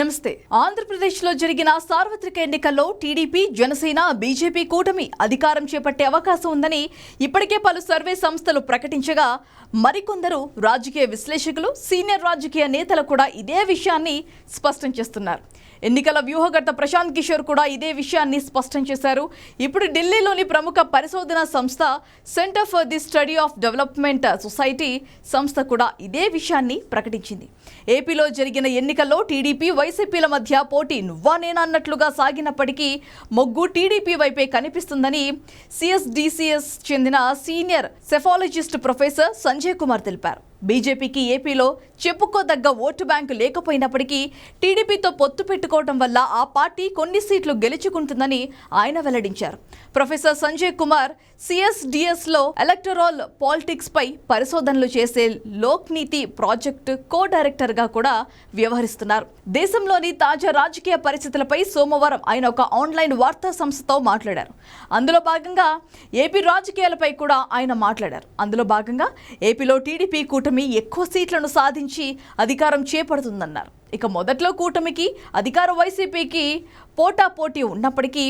నమస్తే. ఆంధ్రప్రదేశ్లో జరిగిన సార్వత్రిక ఎన్నికల్లో టీడీపీ జనసేన బీజేపీ కూటమి అధికారం చేపట్టే అవకాశం ఉందని ఇప్పటికే పలు సర్వే సంస్థలు ప్రకటించగా మరికొందరు రాజకీయ విశ్లేషకులు సీనియర్ రాజకీయ నేతలు కూడా ఇదే విషయాన్ని స్పష్టం చేస్తున్నారు. ఎన్నికల వ్యూహకర్త ప్రశాంత్ కిషోర్ కూడా ఇదే విషయాన్ని స్పష్టం చేశారు. ఇప్పుడు ఢిల్లీలోని ప్రముఖ పరిశోధన సంస్థ centre for the study of development society సంస్థ కూడా ఇదే విషయాన్ని ప్రకటించింది. ఏపీలో జరిగిన ఎన్నికల్లో టీడీపీ వై వైసీపీల మధ్య పోటీ నువ్వా అన్నట్లుగా సాగినప్పటికీ మొగ్గు టీడీపీ వైపే కనిపిస్తుందని సిఎస్డిసిఎస్ చెందిన senior psephologist professor Sanjay Kumar తెలిపారు. బీజేపీకి ఏపీలో చెప్పుకోదగ్గ ఓటు బ్యాంకు లేకపోయినప్పటికీ టీడీపీతో పొత్తు పెట్టుకోవడం వల్ల ఆ పార్టీ కొన్ని సీట్లు గెలుచుకుంటుందని ఆయన వెల్లడించారు. ప్రొఫెసర్ సంజయ్ కుమార్ సిఎస్డిఎస్లో ఎలక్టరాల్ పాలిటిక్స్ పై పరిశోధనలు చేసే లోక్ నీతి ప్రాజెక్టు కో డైరెక్టర్గా కూడా వ్యవహరిస్తున్నారు. దేశంలోని తాజా రాజకీయ పరిస్థితులపై సోమవారం ఆయన ఒక ఆన్లైన్ వార్తా సంస్థతో మాట్లాడారు. అందులో భాగంగా ఏపీ రాజకీయాలపై కూడా ఆయన మాట్లాడారు. అందులో భాగంగా ఏపీలో టీడీపీ కూటమి ఎక్కువ సీట్లను సాధించి అధికారం చేపడుతుందన్నారు. ఇక మొదట్లో కూటమికి అధికార వైసీపీకి పోటాపోటీ ఉన్నప్పటికీ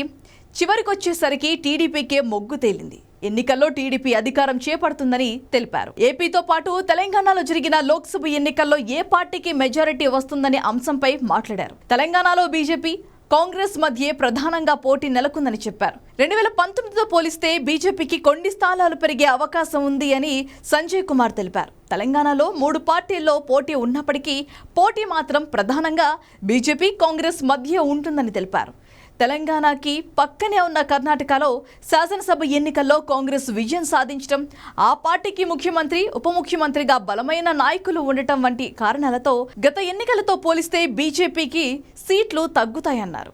చివరికొచ్చేసరికి టీడీపీకే మొగ్గు తేలింది. ఎన్నికల్లో టీడీపీ అధికారం చేపడుతుందని తెలిపారు. ఏపీతో పాటు తెలంగాణలో జరిగిన లోక్సభ ఎన్నికల్లో ఏ పార్టీకి మెజారిటీ వస్తుందనే అంశంపై మాట్లాడారు. తెలంగాణలో బీజేపీ కాంగ్రెస్ మధ్యే ప్రధానంగా పోటీ నెలకొందని చెప్పారు. రెండు వేల పంతొమ్మిదితో పోలిస్తే బీజేపీకి కొన్ని స్థానాలు పెరిగే అవకాశం ఉంది అని సంజయ్ కుమార్ తెలిపారు. తెలంగాణలో మూడు పార్టీల్లో పోటీ ఉన్నప్పటికీ పోటీ మాత్రం ప్రధానంగా బీజేపీ కాంగ్రెస్ మధ్య ఉంటుందని తెలిపారు. తెలంగాణకి పక్కనే ఉన్న కర్ణాటకలో శాసనసభ ఎన్నికల్లో కాంగ్రెస్ విజయం సాధించడం ఆ పార్టీకి ముఖ్యమంత్రి ఉప ముఖ్యమంత్రిగా బలమైన నాయకులు ఉండటం వంటి కారణాలతో గత ఎన్నికలతో పోలిస్తే బీజేపీకి సీట్లు తగ్గుతాయన్నారు.